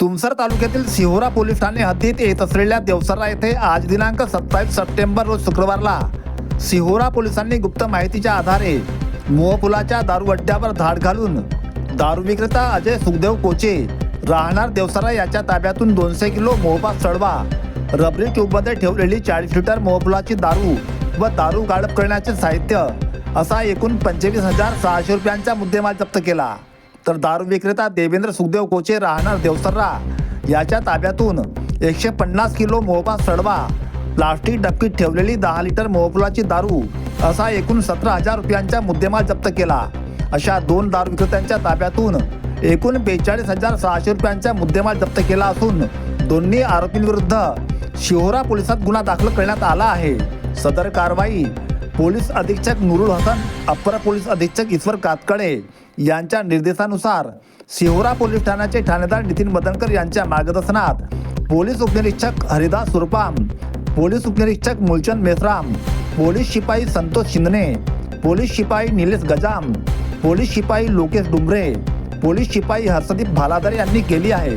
तुमसर तालुक्यातील सिहोरा पोलीस ठाणे हद्दीत येत असलेल्या देवसरा येथे आज दिनांक सत्तावीस सप्टेंबर रोज शुक्रवारला सिहोरा पोलिसांनी गुप्त माहितीच्या आधारे मोहपुलाच्या दारू अड्ड्यावर धाड घालून दारू विक्रेता अजय सुखदेव कोचे राहणार देवसरा याच्या ताब्यातून दोनशे किलो मोहपा सळवा रबरी ट्यूबमध्ये ठेवलेली चाळीस लिटर मोहफुलाची दारू व दारू गाळप करण्याचे साहित्य असा एकूण पंचवीस हजार सहाशे रुपयांचा मुद्देमाल जप्त केला. तर दारू विक्रेता देवेंद्र सुखदेव कोचे राहणार देवसर्रा याच्या ताब्यातून एकशे पन्नास किलो मोहपा सडवा प्लास्टिक डबकीत ठेवलेली दहा लिटर मोहफुलाची दारू असा एकूण सतरा हजार रुपयांचा मुद्देमाल जप्त केला. अशा दोन दारू विक्रेत्यांच्या ताब्यातून एकूण बेचाळीस हजार सहाशे रुपयांचा मुद्देमाल जप्त केला असून दोन्ही आरोपींविरुद्ध शिहोरा पोलिसात गुन्हा दाखल करण्यात आला आहे. सदर कारवाई पोलीस अधीक्षक नुरुल हसन अप्पर पोलीस अधीक्षक ईश्वर कातकडे यांच्या निर्देशानुसार शिहोरा पोलीस ठाण्याचे ठाणेदार नितीन मदनकर यांच्या मार्गदर्शनात पोलीस उपनिरीक्षक हरिदास सुरपाम पोलीस उपनिरीक्षक मूलचंद मेसराम पोलीस शिपाई संतोष शिंदने पोलीस शिपाई निलेश गजाम पोलीस शिपाई लोकेश डुंबरे पोलीस शिपाई हर्षदीप भालादर यांनी केली आहे.